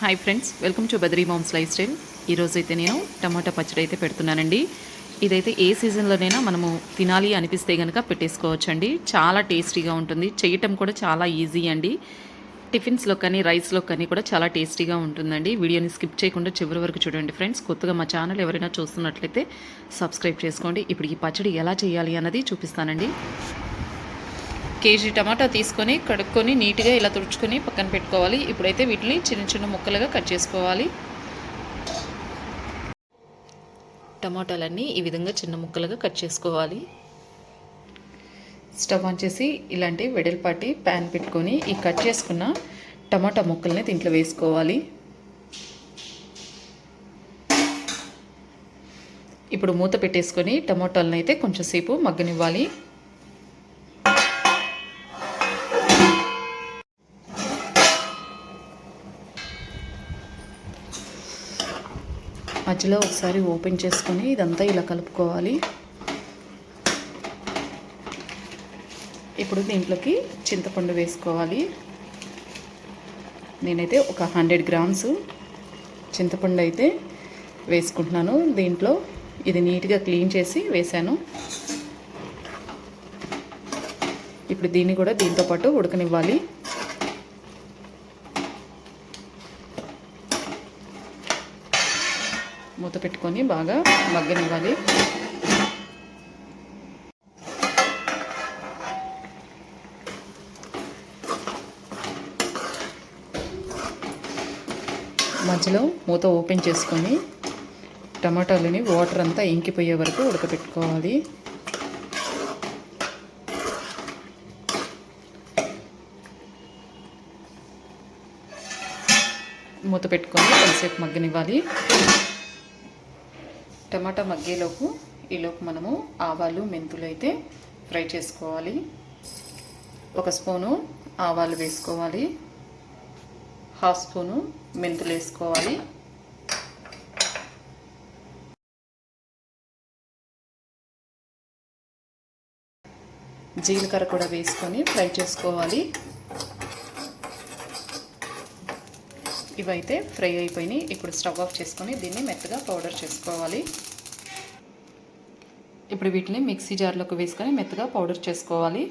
Hi friends welcome to Badri moms lifestyle ఈరోజు అయితే నేను టమాటా పచ్చడి అయితే పెడుతున్నానండి. ఇదైతే ఏ సీజన్లోనైనా మనము తినాలి అనిపిస్తే కనుక పెట్టేసుకోవచ్చండి. చాలా టేస్టీగా ఉంటుంది. చేయటం కూడా చాలా ఈజీ అండి. టిఫిన్స్లో కానీ రైస్లో కానీ కూడా చాలా టేస్టీగా ఉంటుందండి. వీడియోని స్కిప్ చేయకుండా చివరి వరకు చూడండి ఫ్రెండ్స్. కొత్తగా మా ఛానల్ ఎవరైనా చూస్తున్నట్లయితే సబ్స్క్రైబ్ చేసుకోండి. ఇప్పుడు ఈ పచ్చడి ఎలా చేయాలి అన్నది చూపిస్తానండి. కేజీ టమాటా తీసుకొని కడుక్కొని నీట్గా ఇలా తుడుచుకొని పక్కన పెట్టుకోవాలి. ఇప్పుడైతే వీటిని చిన్న చిన్న ముక్కలుగా కట్ చేసుకోవాలి. టమాటాలన్నీ ఈ విధంగా చిన్న ముక్కలుగా కట్ చేసుకోవాలి. స్టవ్ ఆన్ చేసి ఇలాంటి వెడల్పాటి ప్యాన్ పెట్టుకొని ఈ కట్ చేసుకున్న టమాటా ముక్కల్ని దీంట్లో వేసుకోవాలి. ఇప్పుడు మూత పెట్టేసుకొని టమాటాలను అయితే కొంచెం సేపు మగ్గనివ్వాలి. మధ్యలో ఒకసారి ఓపెన్ చేసుకొని ఇదంతా ఇలా కలుపుకోవాలి. ఇప్పుడు దీంట్లోకి చింతపండు వేసుకోవాలి. నేనైతే ఒక హండ్రెడ్ గ్రామ్స్ చింతపండు అయితే వేసుకుంటున్నాను. దీంట్లో ఇది నీట్గా క్లీన్ చేసి వేశాను. ఇప్పుడు దీన్ని కూడా దీంతో పాటు ఉడకనివ్వాలి. మూత పెట్టుకొని బాగా మగ్గనివ్వాలి. మధ్యలో మూత ఓపెన్ చేసుకొని టమాటాలని వాటర్ అంతా ఇంకిపోయే వరకు ఉడకపెట్టుకోవాలి. మూత పెట్టుకొని కొంతసేపు మగ్గనివ్వాలి. టమాటా మగ్గేలోపు ఈలోపు మనము ఆవాలు మెంతులు అయితే ఫ్రై చేసుకోవాలి. ఒక స్పూను ఆవాలు వేసుకోవాలి. హాఫ్ స్పూను మెంతులు వేసుకోవాలి. జీలకర్ర కూడా వేసుకొని ఫ్రై చేసుకోవాలి. ఇవైతే ఫ్రై అయిపోయినాయి. ఇప్పుడు స్టవ్ ఆఫ్ చేసుకొని దీన్ని మెత్తగా పౌడర్ చేసుకోవాలి. ఇప్పుడు వీటిని మిక్సీ జార్లోకి వేసుకొని మెత్తగా పౌడర్ చేసుకోవాలి.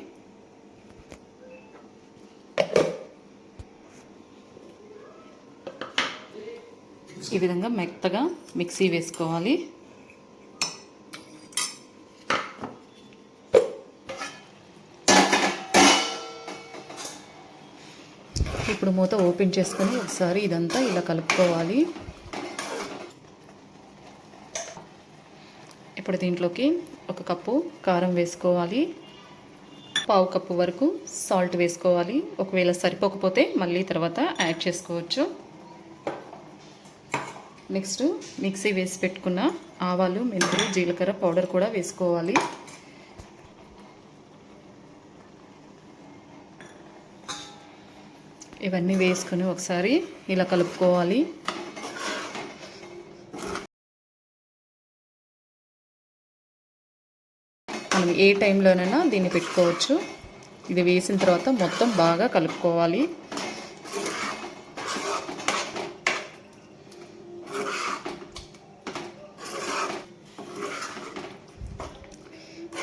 ఈ విధంగా మెత్తగా మిక్సీ వేసుకోవాలి. ఇప్పుడు మూత ఓపెన్ చేసుకొని ఒకసారి ఇదంతా ఇలా కలుపుకోవాలి. ఇప్పుడు దీంట్లోకి ఒక కప్పు కారం వేసుకోవాలి. పావు కప్పు వరకు సాల్ట్ వేసుకోవాలి. ఒకవేళ సరిపోకపోతే మళ్ళీ తర్వాత యాడ్ చేసుకోవచ్చు. నెక్స్ట్ మిక్సీ వేసి పెట్టుకున్న ఆవాలు మెంతులు జీలకర్ర పౌడర్ కూడా వేసుకోవాలి. ఇవన్నీ వేసుకొని ఒకసారి ఇలా కలుపుకోవాలి. మనం ఏ టైంలోనైనా దీన్ని పెట్టుకోవచ్చు. ఇది వేసిన తర్వాత మొత్తం బాగా కలుపుకోవాలి.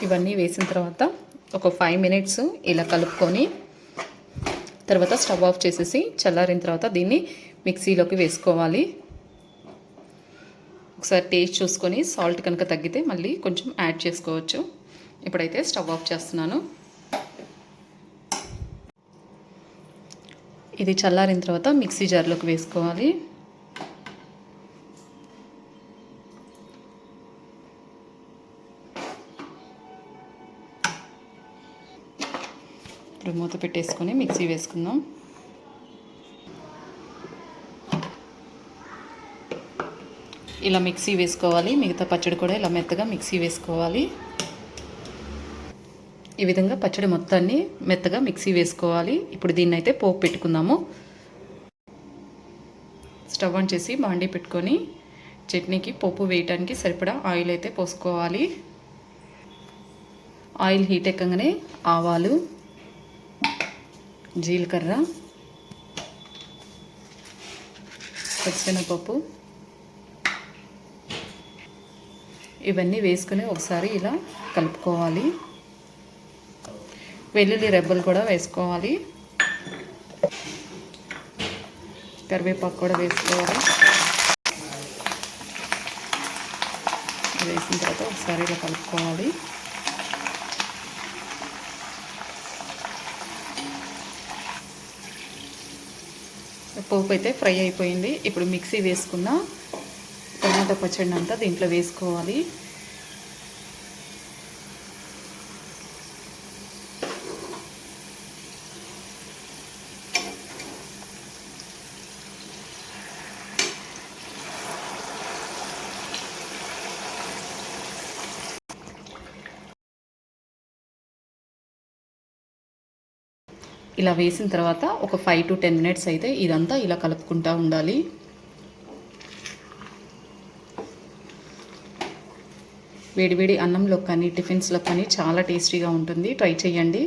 ఇవన్నీ వేసిన తర్వాత ఒక ఫైవ్ మినిట్స్ ఇలా కలుపుకొని తర్వాత స్టవ్ ఆఫ్ చేసేసి చల్లారిన తర్వాత దీన్ని మిక్సీలోకి వేసుకోవాలి. ఒకసారి టేస్ట్ చూసుకొని సాల్ట్ కనుక తగ్గితే మళ్ళీ కొంచెం యాడ్ చేసుకోవచ్చు. ఇప్పుడైతే స్టవ్ ఆఫ్ చేస్తున్నాను. ఇది చల్లారిన తర్వాత మిక్సీ జార్లోకి వేసుకోవాలి. ఇప్పుడు మూత పెట్టేసుకొని మిక్సీ వేసుకుందాం. ఇలా మిక్సీ వేసుకోవాలి. మిగతా పచ్చడి కూడా ఇలా మెత్తగా మిక్సీ వేసుకోవాలి. ఈ విధంగా పచ్చడి మొత్తాన్ని మెత్తగా మిక్సీ వేసుకోవాలి. ఇప్పుడు దీన్ని అయితే పోపు పెట్టుకుందాము. స్టవ్ ఆన్ చేసి బాండీ పెట్టుకొని చట్నీకి పోపు వేయటానికి సరిపడా ఆయిల్ అయితే పోసుకోవాలి. ఆయిల్ హీట్ ఎక్కగానే ఆవాలు జీలకర్ర పచ్చిశనగపప్పు ఇవన్నీ వేసుకొని ఒకసారి ఇలా కలుపుకోవాలి. వెల్లుల్లి రెబ్బలు కూడా వేసుకోవాలి. కరివేపాకు కూడా వేసుకోవాలి. వేసిన తర్వాత ఒకసారి ఇలా కలుపుకోవాలి. పోపు అయితే ఫ్రై అయిపోయింది. ఇప్పుడు మిక్సీ వేసుకున్న టమాటా పచ్చడి అంతా దీంట్లో వేసుకోవాలి. ఇలా వేసిన తర్వాత ఒక ఫైవ్ టు టెన్ మినిట్స్ అయితే ఇదంతా ఇలా కలుపుకుంటూ ఉండాలి. వేడివేడి అన్నంలో కానీ టిఫిన్స్లో కానీ చాలా టేస్టీగా ఉంటుంది. ట్రై చేయండి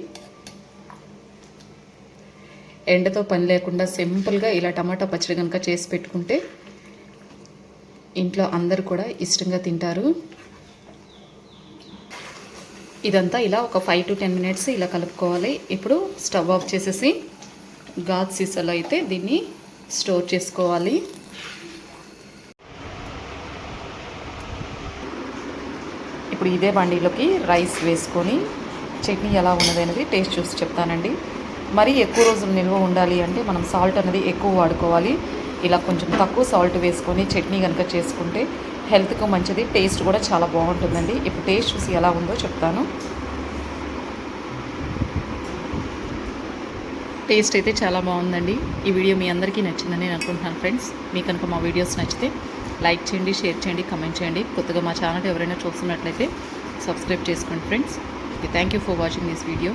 ఎండతో పని లేకుండా సింపుల్గా ఇలా టమాటా పచ్చడి కనుక చేసి పెట్టుకుంటే ఇంట్లో అందరు కూడా ఇష్టంగా తింటారు. ఇదంతా ఇలా ఒక ఫైవ్ టు టెన్ మినిట్స్ ఇలా కలుపుకోవాలి. ఇప్పుడు స్టవ్ ఆఫ్ చేసేసి గాజ్ సీసాలో అయితే దీన్ని స్టోర్ చేసుకోవాలి. ఇప్పుడు ఇదే బండిలోకి రైస్ వేసుకొని చట్నీ ఎలా ఉన్నది అనేది టేస్ట్ చూసి చెప్తానండి. మరీ ఎక్కువ రోజులు నిల్వ ఉండాలి అంటే మనం సాల్ట్ అనేది ఎక్కువ వాడుకోవాలి. ఇలా కొంచెం తక్కువ సాల్ట్ వేసుకొని చట్నీ కనుక చేసుకుంటే హెల్త్కు మంచిది టేస్ట్ కూడా చాలా బాగుంటుందండి. ఇప్పుడు టేస్ట్ చూసి ఎలా ఉందో చెప్తాను. టేస్ట్ అయితే చాలా బాగుందండి. ఈ వీడియో మీ అందరికీ నచ్చిందని నేను అనుకుంటున్నాను ఫ్రెండ్స్. మీకు కనుక మా వీడియోస్ నచ్చితే లైక్ చేయండి షేర్ చేయండి కమెంట్ చేయండి. కొత్తగా మా ఛానల్ ఎవరైనా చూస్తున్నట్లయితే సబ్స్క్రైబ్ చేసుకోండి friends. Thank you for watching this video.